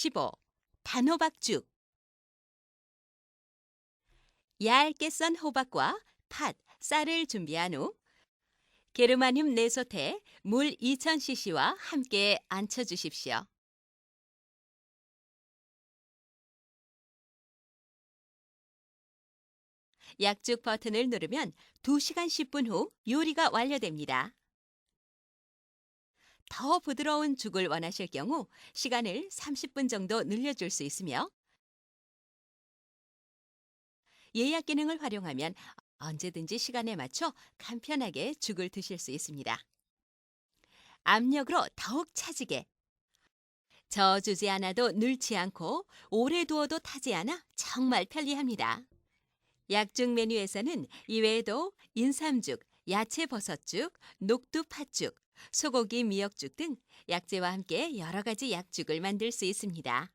15. 단호박죽 얇게 썬 호박과 팥, 쌀을 준비한 후 게르마늄 네소테 물 2000cc와 함께 안쳐 주십시오. 약죽 버튼을 누르면 2시간 10분 후 요리가 완료됩니다. 더 부드러운 죽을 원하실 경우 시간을 30분 정도 늘려줄 수 있으며 예약 기능을 활용하면 언제든지 시간에 맞춰 간편하게 죽을 드실 수 있습니다. 압력으로 더욱 차지게 저어주지 않아도 늘지 않고 오래 두어도 타지 않아 정말 편리합니다. 약죽 메뉴에서는 이외에도 인삼죽, 야채버섯죽, 녹두팥죽, 소고기 미역죽 등 약재와 함께 여러 가지 약죽을 만들 수 있습니다.